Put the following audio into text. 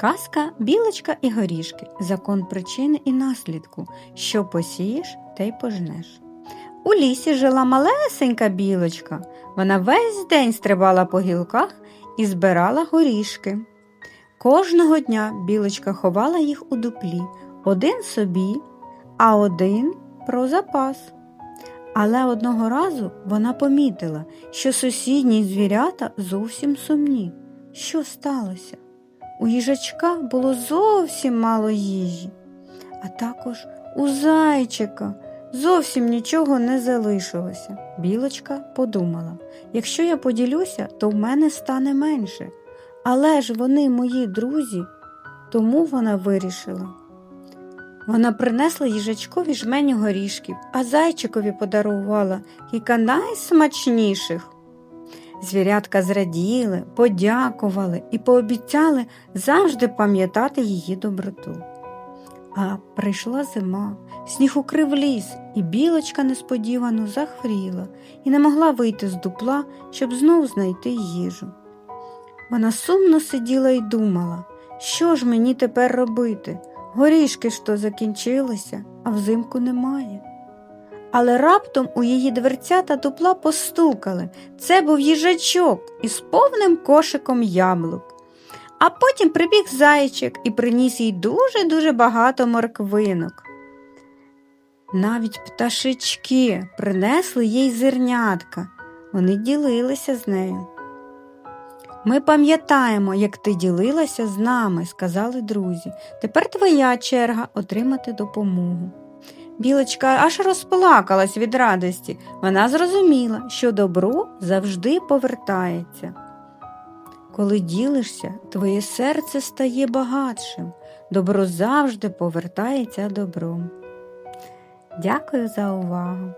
Казка білочка і горішки. Закон причини і наслідку. Що посієш, те й пожнеш. У лісі жила малесенька білочка. Вона весь день стрибала по гілках і збирала горішки. Кожного дня білочка ховала їх у дуплі, один собі, а один про запас. Але одного разу вона помітила, що сусідні звірята зовсім сумні. Що сталося? У їжачка було зовсім мало їжі, а також у зайчика зовсім нічого не залишилося. Білочка подумала якщо я поділюся, то в мене стане менше. Але ж вони мої друзі, тому вона вирішила. Вона принесла їжачкові жменю горішків, а зайчикові подарувала кілька найсмачніших. Звірятка зраділи, подякували і пообіцяли завжди пам'ятати її доброту. А прийшла зима, сніг укрив ліс, і білочка несподівано захворіла і не могла вийти з дупла, щоб знов знайти їжу. Вона сумно сиділа і думала, що ж мені тепер робити? Горішки ж то закінчилися, а взимку немає. Але раптом у її дверця та дупла постукали. Це був їжачок із повним кошиком яблук. А потім прибіг зайчик і приніс їй дуже-дуже багато морквинок. Навіть пташечки принесли їй зернятка. Вони ділилися з нею. Ми пам'ятаємо, як ти ділилася з нами, сказали друзі. Тепер твоя черга отримати допомогу. Білочка аж розплакалась від радості. Вона зрозуміла, що добро завжди повертається. Коли ділишся, твоє серце стає багатшим. Добро завжди повертається добром. Дякую за увагу!